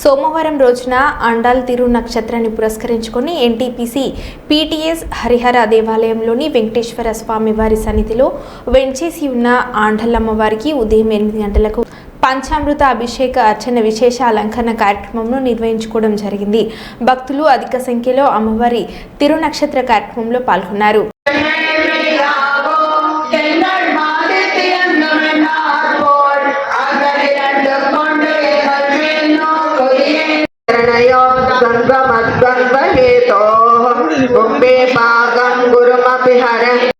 సోమవారం రోజున అండాల్ తిరు నక్షత్రాన్ని పురస్కరించుకొని ఎన్టీపీసీ పీటీఎస్ హరిహర దేవాలయంలోని వెంకటేశ్వర స్వామి వారి సన్నిధిలో వెంచేసి ఉన్న ఆండలమ్మవారికి ఉదయం ఎనిమిది గంటలకు పంచామృత అభిషేక అర్చన విశేష అలంకరణ కార్యక్రమంను నిర్వహించుకోవడం జరిగింది. భక్తులు అధిక సంఖ్యలో అమ్మవారి తిరు నక్షత్ర కార్యక్రమంలో పాల్గొన్నారు. गन्धमद्वन्द्वहेतोः पुम्बे पागं गुरुमपि हरन्।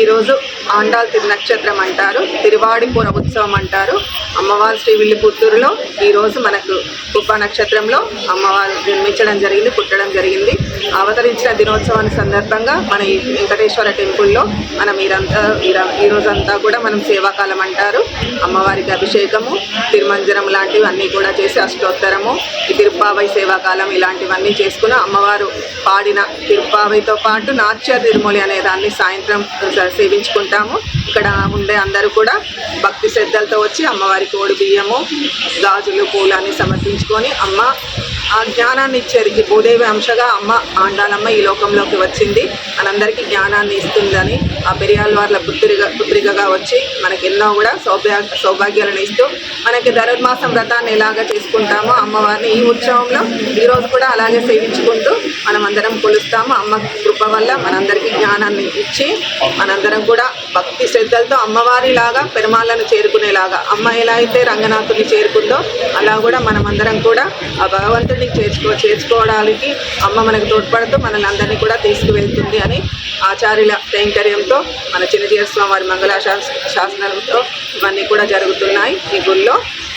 ఈరోజు ఆండాల్ తిరునక్షత్రం అంటారు తిరువాడిపుర ఉత్సవం అంటారు. అమ్మవారు శ్రీ విల్లిపుత్తూరులో ఈరోజు మనకు కుప్ప నక్షత్రంలో అమ్మవారు జన్మించడం జరిగింది పుట్టడం జరిగింది. అవతరించిన దినోత్సవాన్ని సందర్భంగా మన ఈ వెంకటేశ్వర టెంపుల్లో మనం ఈరంతా ఈర- ఈ రోజంతా కూడా మనం సేవాకాలం అంటారు. అమ్మవారికి అభిషేకము తిరుమంజనం లాంటివి అన్నీ కూడా చేసి అష్టోత్తరము ఈ తిరుప్పావై సేవాకాలం ఇలాంటివన్నీ చేసుకుని అమ్మవారు పాడిన తిరుప్పావైతో పాటు నాట్య తిరుమలి అనే దాన్ని సాయంత్రం సేవించుకుంటాము. ఇక్కడ ఉండే అందరూ కూడా భక్తి శ్రద్ధలతో వచ్చి అమ్మవారికి ఓడి బియ్యము గాజులు పూలు అన్ని సమర్పించుకొని అమ్మ ఆ జ్ఞానాన్ని ఇచ్చేది ఈ భూదేవి అంశగా అమ్మ ఆండాలమ్మ ఈ లోకంలోకి వచ్చింది. మనందరికీ జ్ఞానాన్ని ఇస్తుందని ఆ పెరియాల వాళ్ళ పుత్రిగా పుత్రికగా వచ్చి మనకి ఎన్నో కూడా సౌభ్యా సౌభాగ్యాలను ఇస్తూ మనకి ధనుర్మాసం వ్రతాన్ని ఎలాగ చేసుకుంటామో అమ్మవారిని ఈ ఉత్సవంలో ఈరోజు కూడా అలాగే సేవించుకుంటూ మనం అందరం కొలుస్తాము. అమ్మ కృప వల్ల మనందరికీ జ్ఞానాన్ని ఇచ్చి మనందరం కూడా భక్తి శ్రద్ధలతో అమ్మవారిలాగా పెరుమాళ్ళను చేరుకునేలాగా అమ్మ ఎలా అయితే రంగనాథుని చేరుకుందో అలా కూడా మనమందరం కూడా ఆ అందరినీ చేర్చుకో చేర్చుకోవడానికి అమ్మ మనకు తోడ్పడుతూ మనల్ని అందరినీ కూడా తీసుకువెళ్తుంది అని ఆచార్యుల కైంకర్యంతో మన చిన్నజీవ స్వామి వారి మంగళ శాస్- శాసనంతో ఇవన్నీ కూడా జరుగుతున్నాయి ఈ గుళ్ళో.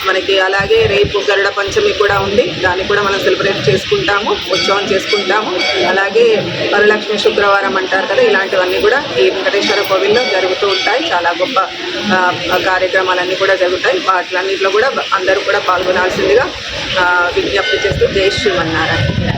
మనకి అలాగే రేపు గరుడ పంచమి కూడా ఉంది. దాన్ని కూడా మనం సెలబ్రేట్ చేసుకుంటాము ఉత్సవం చేసుకుంటాము. అలాగే వరలక్ష్మి శుక్రవారం అంటారు కదా ఇలాంటివన్నీ కూడా ఈ వెంకటేశ్వర కోవిల్లో జరుగుతూ ఉంటాయి. చాలా గొప్ప కార్యక్రమాలన్నీ కూడా జరుగుతాయి. వాటిలన్నింటిలో కూడా అందరూ కూడా పాల్గొనాల్సిందిగా విజ్ఞప్తి చేస్తూ జై శ్రీమన్నారాయణ